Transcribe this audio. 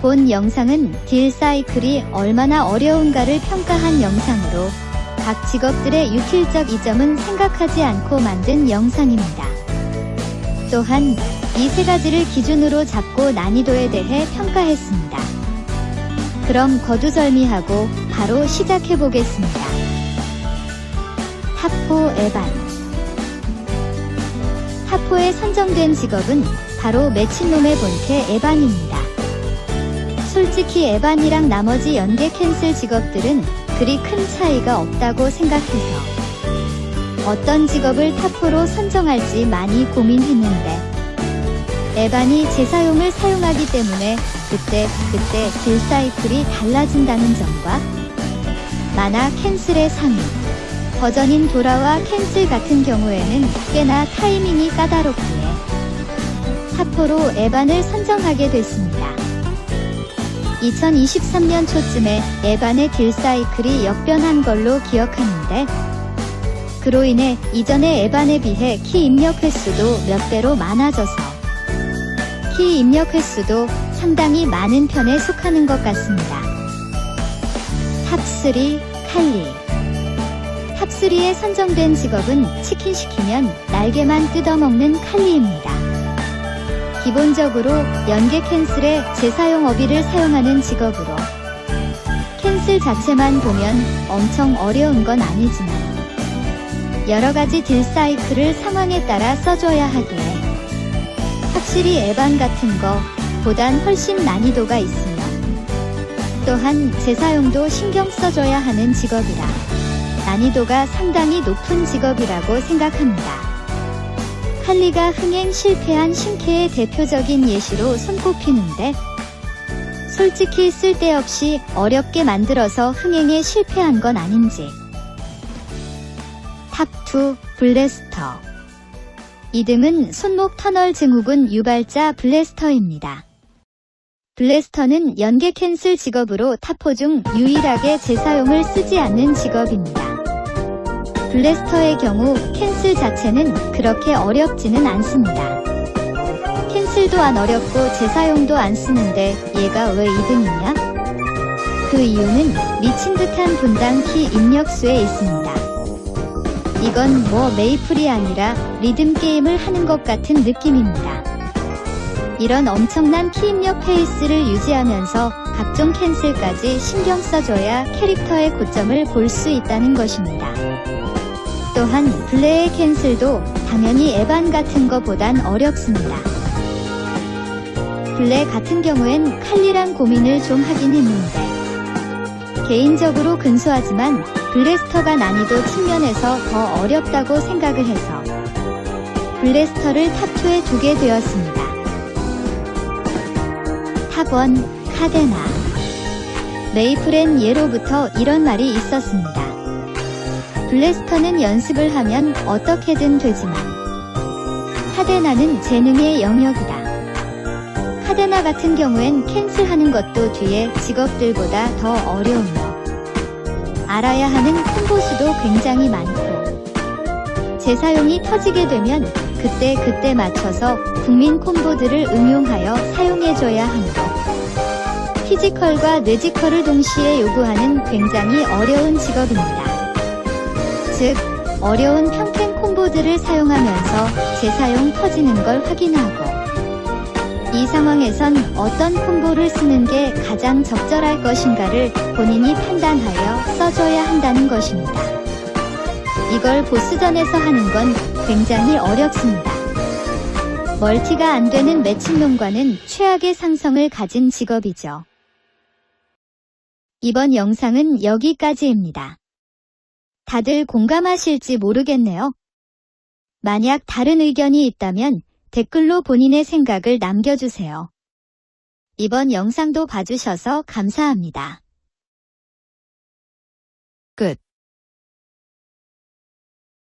본 영상은 딜 사이클이 얼마나 어려운가를 평가한 영상으로 각 직업들의 유틸적 이점은 생각하지 않고 만든 영상입니다. 또한 이 세 가지를 기준으로 잡고 난이도에 대해 평가했습니다. 그럼 거두절미하고 바로 시작해 보겠습니다. 탑4 에반 탑4에 선정된 직업은 바로 매친놈의 본캐 에반입니다. 솔직히 에반이랑 나머지 연계 캔슬 직업들은 그리 큰 차이가 없다고 생각해서 어떤 직업을 탑4로 선정할지 많이 고민했는데 에반이 재사용을 사용하기 때문에 그때 그때 딜 사이클이 달라진다는 점과 만화 캔슬의 상위 버전인 돌아와 캔슬 같은 경우에는 꽤나 타이밍이 까다롭기에 탑4로 에반을 선정하게 됐습니다. 2023년 초쯤에 에반의 딜 사이클이 역변한 걸로 기억하는데 그로 인해 이전의 에반에 비해 키 입력 횟수도 몇 배로 많아져서 키 입력 횟수도 상당히 많은 편에 속하는 것 같습니다. 탑3 칼리 탑3에 선정된 직업은 치킨 시키면 날개만 뜯어먹는 칼리입니다. 기본적으로 연계 캔슬에 재사용 어비를 사용하는 직업으로 캔슬 자체만 보면 엄청 어려운 건 아니지만 여러 가지 딜 사이클을 상황에 따라 써줘야 하기에 확실히 에반 같은 거 보단 훨씬 난이도가 있으며 또한 재사용도 신경 써줘야 하는 직업이라 난이도가 상당히 높은 직업이라고 생각합니다. 칼리가 흥행 실패한 신캐의 대표적인 예시로 손꼽히는데 솔직히 쓸데없이 어렵게 만들어서 흥행에 실패한 건 아닌지 탑2 블래스터 이등은 손목 터널 증후군 유발자 블래스터입니다. 블래스터는 연계 캔슬 직업으로 탑4 중 유일하게 재사용을 쓰지 않는 직업입니다. 블래스터의 경우 캔슬 자체는 그렇게 어렵지는 않습니다. 캔슬도 안 어렵고 재사용도 안 쓰는데 얘가 왜 2등이냐? 그 이유는 미친 듯한 분당 키 입력수에 있습니다. 이건 뭐 메이플이 아니라 리듬 게임을 하는 것 같은 느낌입니다. 이런 엄청난 키 입력 페이스를 유지하면서 각종 캔슬까지 신경 써줘야 캐릭터의 고점을 볼 수 있다는 것입니다. 또한 블레의 캔슬도 당연히 에반 같은 거보단 어렵습니다. 블레 같은 경우엔 칼리랑 고민을 좀 하긴 했는데 개인적으로 근소하지만 블래스터가 난이도 측면에서 더 어렵다고 생각을 해서 블래스터를 탑2에 두게 되었습니다. 탑1 카데나 메이플엔 예로부터 이런 말이 있었습니다. 블래스터는 연습을 하면 어떻게든 되지만 카데나는 재능의 영역이다. 카데나 같은 경우엔 캔슬하는 것도 뒤에 직업들보다 더 어려우며 알아야 하는 콤보수도 굉장히 많고 재사용이 터지게 되면 그때 그때 맞춰서 국민 콤보들을 응용하여 사용해줘야 하므로 피지컬과 뇌지컬을 동시에 요구하는 굉장히 어려운 직업입니다. 즉, 어려운 평행 콤보들을 사용하면서 재사용 터지는 걸 확인하고 이 상황에선 어떤 콤보를 쓰는 게 가장 적절할 것인가를 본인이 판단하여 써줘야 한다는 것입니다. 이걸 보스전에서 하는 건 굉장히 어렵습니다. 멀티가 안 되는 매칭론과는 최악의 상성을 가진 직업이죠. 이번 영상은 여기까지입니다. 다들 공감하실지 모르겠네요. 만약 다른 의견이 있다면 댓글로 본인의 생각을 남겨주세요. 이번 영상도 봐주셔서 감사합니다. 끝.